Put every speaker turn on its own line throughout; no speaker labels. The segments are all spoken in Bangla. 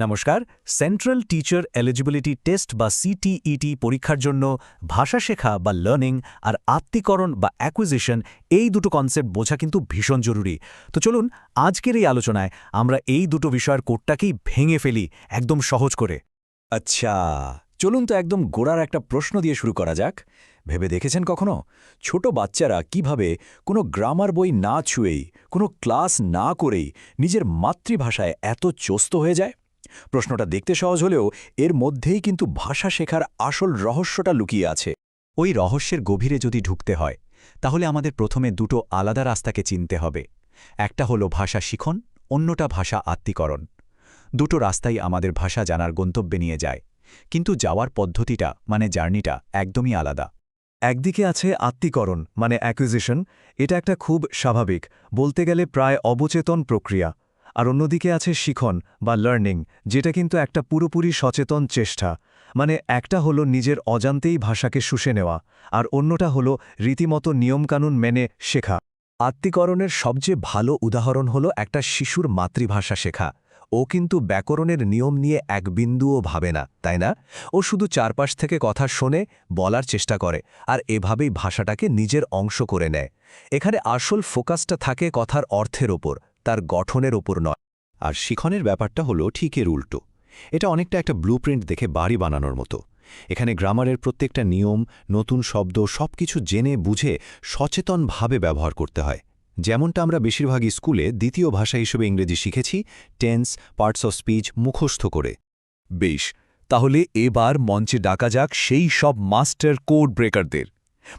নমস্কার সেন্ট্রাল টিচার এলিজিবিলিটি টেস্ট বা সিটিইটি পরীক্ষার জন্য ভাষা শেখা বা লার্নিং আর আত্মীকরণ বা অ্যাকুইজিশন এই দুটো কনসেপ্ট বোঝা কিন্তু ভীষণ জরুরি। তো চলুন, আজকের এই আলোচনায় আমরা এই দুটো বিষয়ের কোডটাকেই ভেঙে ফেলি, একদম সহজ করে।
আচ্ছা চলুন তো একদম গোড়ার একটা প্রশ্ন দিয়ে শুরু করা যাক। ভেবে দেখেছেন কখনো? ছোট বাচ্চারা কীভাবে কোনো গ্রামার বই না ছুঁয়েই, কোনো ক্লাস না করেই নিজের মাতৃভাষায় এত চস্ত হয়ে যায়? প্রশ্নটা দেখতে সহজ হলেও এর মধ্যেই কিন্তু ভাষা শেখার আসল রহস্যটা লুকিয়ে আছে।
ওই রহস্যের গভীরে যদি ঢুকতে হয়, তাহলে আমাদের প্রথমে দুটো আলাদা রাস্তাকে চিনতে হবে। একটা হলো ভাষা শিখন, অন্যটা ভাষা আত্মীকরণ। দুটো রাস্তাই আমাদের ভাষা জানার গন্তব্যে নিয়ে যায়। কিন্তু যাওয়ার পদ্ধতিটা মানে জার্নিটা, একদমই আলাদা।
একদিকে আছে আত্মীকরণ মানে অ্যাকুইজিশন এটা একটা খুব স্বাভাবিক, বলতে গেলে প্রায় অবচেতন প্রক্রিয়া। আর অন্যদিকে আছে শিখন বা লার্নিং যেটা কিন্তু একটা পুরোপুরি সচেতন চেষ্টা। মানে একটা হলো নিজের অজান্তেই ভাষাকে শুষে নেওয়া, আর অন্যটা হলো রীতিমতো নিয়মকানুন মেনে শেখা। আত্মীকরণের সবচেয়ে ভালো উদাহরণ হলো একটা শিশুর মাতৃভাষা শেখা। ও কিন্তু ব্যাকরণের নিয়ম নিয়ে এক বিন্দুও ভাবে না, তাই না? ও শুধু চারপাশ থেকে কথা শোনে, বলার চেষ্টা করে, আর এভাবেই ভাষাটাকে নিজের অংশ করে নেয়। এখানে আসল ফোকাসটা থাকে কথার অর্থের ওপর তার গঠনের ওপর নয়।
আর শিখনের ব্যাপারটা হলো ঠিক এর উল্টো এটা অনেকটা একটা ব্লুপ্রিন্ট দেখে বাড়ি বানানোর মতো। এখানে গ্রামারের প্রত্যেকটা নিয়ম, নতুন শব্দ, সবকিছু জেনে বুঝে সচেতনভাবে ব্যবহার করতে হয়। যেমনটা আমরা বেশিরভাগই স্কুলে দ্বিতীয় ভাষা হিসেবে ইংরেজি শিখেছি, টেন্স, পার্টস অফ স্পিচ মুখস্থ করে।
বেশ, তাহলে এবার মঞ্চে ডাকা যাক সেই সব মাস্টার কোড ব্রেকারদের।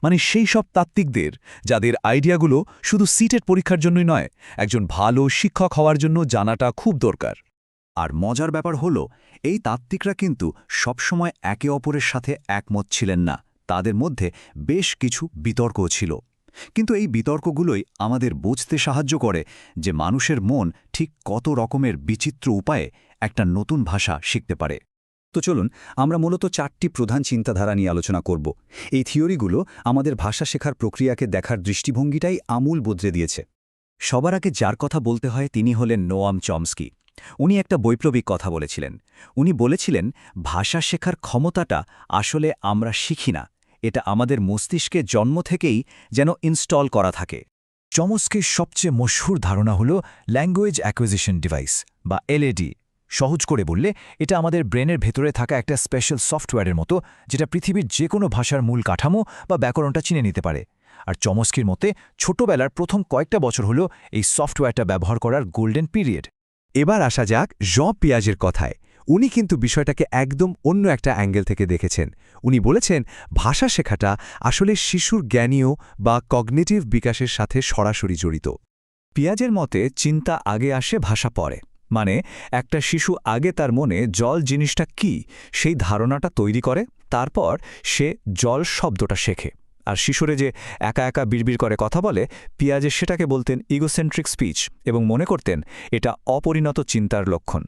মানে সেই সব তাত্ত্বিকদের যাদের আইডিয়াগুলো শুধু সিটের পরীক্ষার জন্যই নয়, একজন ভালো শিক্ষক হওয়ার জন্য জানাটা খুব দরকার।
আর মজার ব্যাপার হলো, এই তাত্ত্বিকরা কিন্তু সবসময় একে অপরের সাথে একমত ছিলেন না। তাদের মধ্যে বেশ কিছু বিতর্কও ছিল। কিন্তু এই বিতর্কগুলোই আমাদের বুঝতে সাহায্য করে যে মানুষের মন ঠিক কত রকমের বিচিত্র উপায়ে একটা নতুন ভাষা শিখতে পারে। তো চলুন, আমরা মূলত চারটি প্রধান চিন্তাধারা নিয়ে আলোচনা করব। এই থিওরিগুলো আমাদের ভাষা শেখার প্রক্রিয়াকে দেখার দৃষ্টিভঙ্গিটাই আমূল বদলে দিয়েছে। সবার আগে যার কথা বলতে হয় তিনি হলেন নোয়াম চমস্কি। উনি একটা বৈপ্লবিক কথা বলেছিলেন। উনি বলেছিলেন, ভাষা শেখার ক্ষমতাটা আসলে আমরা শিখি না। এটা আমাদের মস্তিষ্কে জন্ম থেকেই যেন ইনস্টল করা থাকে।
চমস্কের সবচেয়ে মশহুর ধারণা হল ল্যাঙ্গুয়েজ অ্যাকুইজিশন ডিভাইস বা এলএডি সহজ করে বললে, এটা আমাদের ব্রেনের ভেতরে থাকা একটা স্পেশাল সফটওয়্যারের মতো, যেটা পৃথিবীর যে কোনো ভাষার মূল কাঠামো বা ব্যাকরণটা চিনে নিতে পারে। আর চমস্কির মতে, ছোটবেলার প্রথম কয়েকটা বছর হল এই সফটওয়্যারটা ব্যবহার করার গোল্ডেন পিরিয়ড। এবার আসা যাক জ পিয়াজের কথায়। উনি কিন্তু বিষয়টাকে একদম অন্য একটা অ্যাঙ্গেল থেকে দেখেছেন। উনি বলেছেন, ভাষা শেখাটা আসলে শিশুর জ্ঞানীয় বা কগনেটিভ বিকাশের সাথে সরাসরি জড়িত। পিয়াজের মতে, চিন্তা আগে আসে ভাষা পরে। মানে একটা শিশু আগে তার মনে জল জিনিসটা কি সেই ধারণাটা তৈরি করে, তারপর সে জল শব্দটা শেখে। আর শিশুরে যে একা একা বিড়বিড় করে কথা বলে, পিয়াজে সেটাকে বলতেন ইগোসেন্ট্রিক স্পিচ এবং মনে করতেন এটা অপরিণত চিন্তার লক্ষণ।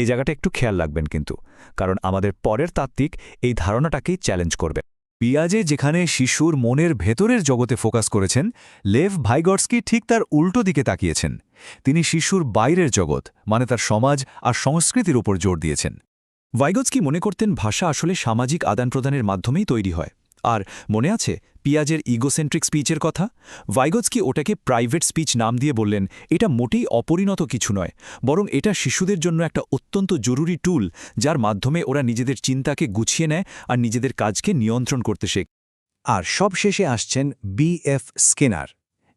এই জায়গাটা একটু খেয়াল রাখবেন কিন্তু, কারণ আমাদের পরের তাত্ত্বিক এই ধারণাটাকেই চ্যালেঞ্জ করবে। পিয়াজে যেখানে শিশুর মনের ভেতরের জগতে ফোকাস করেছেন, লেভ ভাইগটসকি ঠিক তার উল্টো দিকে তাকিয়েছেন। তিনি শিশুর বাইরের জগৎ মানে তার সমাজ আর সংস্কৃতির উপর জোর দিয়েছেন। ভাইগটসকি মনে করতেন ভাষা আসলে সামাজিক আদান প্রদানের মাধ্যমেই তৈরি হয়। আর মনে আছে পিয়াজের ইগোসেন্ট্রিক স্পিচের কথা? ভাইগৎসকি ওটাকে প্রাইভেট স্পিচ নাম দিয়ে বললেন, এটা মোটেই অপরিণত কিছু নয়, বরং এটা শিশুদের জন্য একটা অত্যন্ত জরুরি টুল যার মাধ্যমে ওরা নিজেদের চিন্তাকে গুছিয়ে নেয় আর নিজেদের কাজকে নিয়ন্ত্রণ করতে শেখ।
আর সব শেষে আসছেন বি এফ স্কেনার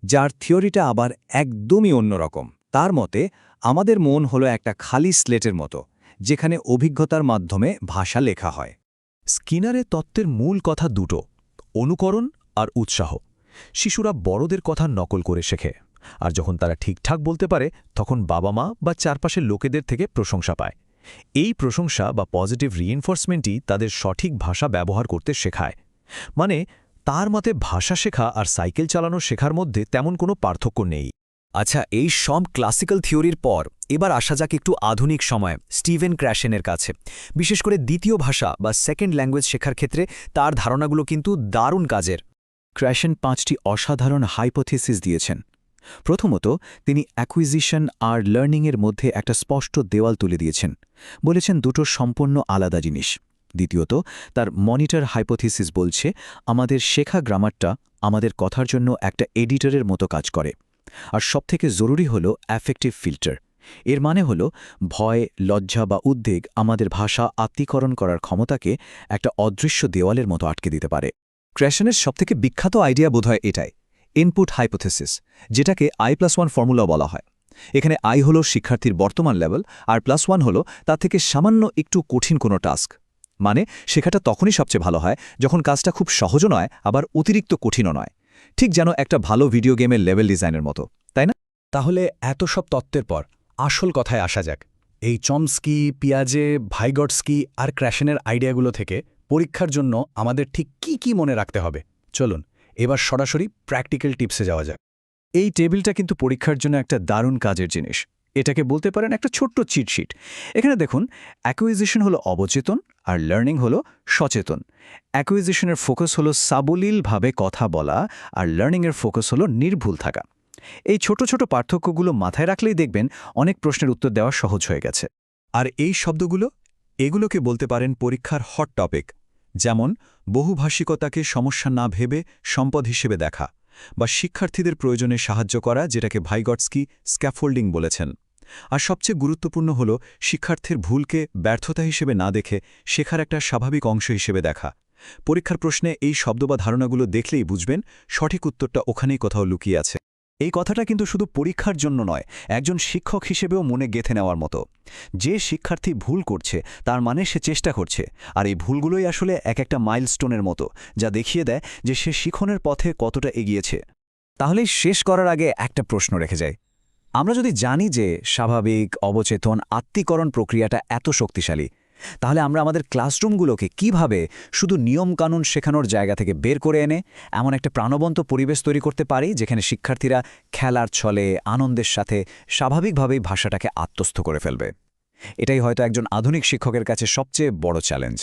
যার থিওরিটা আবার একদমই অন্যরকম তার মতে, আমাদের মন হলো একটা খালি স্লেটের মতো, যেখানে অভিজ্ঞতার মাধ্যমে ভাষা লেখা হয়।
স্কিনারের তত্ত্বের মূল কথা দুটো, অনুকরণ আর উৎসাহ। শিশুরা বড়দের কথা নকল করে শেখে, আর যখন তারা ঠিকঠাক বলতে পারে, তখন বাবা মা বা চারপাশের লোকেদের থেকে প্রশংসা পায়। এই প্রশংসা বা পজিটিভ রিএনফোর্সমেন্টই তাদের সঠিক ভাষা ব্যবহার করতে শেখায়। মানে তার মতে ভাষা শেখা আর সাইকেল চালানো শেখার মধ্যে তেমন কোনো পার্থক্য নেই।
আচ্ছা এই সব ক্লাসিক্যাল থিওরির পর এবার আসা যাক একটু আধুনিক সময় স্টিভেন ক্র্যাশেনের কাছে। বিশেষ করে দ্বিতীয় ভাষা বা সেকেন্ড ল্যাঙ্গুয়েজ শেখার ক্ষেত্রে তার ধারণাগুলো কিন্তু দারুণ কাজের। ক্র্যাশেন পাঁচটি অসাধারণ হাইপোথিসিস দিয়েছেন। প্রথমত, তিনি অ্যাকুইজিশন আর লার্নিংয়ের মধ্যে একটা স্পষ্ট দেওয়াল তুলে দিয়েছেন। বলেছেন দুটো সম্পূর্ণ আলাদা জিনিস। দ্বিতীয়ত, তার মনিটর হাইপোথিসিস বলছে, আমাদের শেখা গ্রামারটা আমাদের কথার জন্য একটা এডিটরের মতো কাজ করে। আর সবথেকে জরুরি হল অ্যাফেক্টিভ ফিল্টার এর মানে হল ভয়, লজ্জা বা উদ্বেগ আমাদের ভাষা আত্মীকরণ করার ক্ষমতাকে একটা অদৃশ্য দেওয়ালের মতো আটকে দিতে পারে।
ক্র্যাশনের সবথেকে বিখ্যাত আইডিয়া বোধহয় এটাই ইনপুট হাইপোথেসিস যেটাকে আই প্লাস ওয়ান ফর্মুলা বলা হয়। এখানে আই হল শিক্ষার্থীর বর্তমান লেভেল আর প্লাস ওয়ান হল তার থেকে সামান্য একটু কঠিন কোনো টাস্ক মানে শেখাটা তখনই সবচেয়ে ভালো হয় যখন কাজটা খুব সহজও নয়, আবার অতিরিক্ত কঠিনও নয়। ঠিক যেন একটা ভালো ভিডিও গেমের লেভেল ডিজাইনের মতো, তাই না?
তাহলে এত সব তত্ত্বের পর আসল কথায় আসা যাক। এই চমস্কি, পিয়াজে, ভাইগটস্কি আর ক্র্যাশনের আইডিয়াগুলো থেকে পরীক্ষার জন্য আমাদের ঠিক কি কি মনে রাখতে হবে? চলুন, এবার সরাসরি প্র্যাকটিক্যাল টিপসে যাওয়া যাক।
এই টেবিলটা কিন্তু পরীক্ষার জন্য একটা দারুণ কাজের জিনিস। এটাকে বলতে পারেন একটা ছোট্ট চিটশিট এখানে দেখুন অ্যাকুইজিশন হলো অবচেতন আর লার্নিং হলো সচেতন। অ্যাকুইজিশনের ফোকাস হলো সাবলীলভাবে কথা বলা আর লার্নিংয়ের ফোকাস হলো নির্ভুল থাকা। এই ছোট ছোট পার্থক্যগুলো মাথায় রাখলেই দেখবেন অনেক প্রশ্নের উত্তর দেওয়া সহজ হয়ে গেছে।
আর এই শব্দগুলো, এগুলোকে বলতে পারেন পরীক্ষার হট টপিক যেমন বহুভাষিকতাকে সমস্যা না ভেবে সম্পদ হিসেবে দেখা। বা শিক্ষার্থীদের প্রয়োজনে সাহায্য করা, যেটাকে ভাইগটস্কি স্ক্যাফোল্ডিং বলেছেন। আর সবচেয়ে গুরুত্বপূর্ণ হল শিক্ষার্থীর ভুলকে ব্যর্থতা হিসেবে না দেখে শেখার একটা স্বাভাবিক অংশ হিসেবে দেখা। পরীক্ষার প্রশ্নে এই শব্দ বা ধারণাগুলো দেখলেই বুঝবেন সঠিক উত্তরটা ওখানেই কোথাও লুকিয়ে আছে। এই কথাটা কিন্তু শুধু পরীক্ষার জন্য নয়, একজন শিক্ষক হিসেবেও মনে গেথে নেওয়ার মতো। যে শিক্ষার্থী ভুল করছে, তার মানে সে চেষ্টা করছে। আর এই ভুলগুলোই আসলে এক একটা মাইলস্টোনের মতো, যা দেখিয়ে দেয় যে সে শিখনের পথে কতটা এগিয়েছে।
তাহলে শেষ করার আগে একটা প্রশ্ন রেখে যায় আমরা যদি জানি যে স্বাভাবিক, অবচেতন, আত্মীকরণ প্রক্রিয়াটা এত শক্তিশালী তাহলে আমরা আমাদের ক্লাসরুমগুলোকে কীভাবে শুধু নিয়মকানুন শেখানোর জায়গা থেকে বের করে এনে এমন একটা প্রাণবন্ত পরিবেশ তৈরি করতে পারি, যেখানে শিক্ষার্থীরা খেলার ছলে, আনন্দের সাথে স্বাভাবিকভাবেই ভাষাটাকে আত্মস্থ করে ফেলবে? এটাই হয়তো একজন আধুনিক শিক্ষকের কাছে সবচেয়ে বড় চ্যালেঞ্জ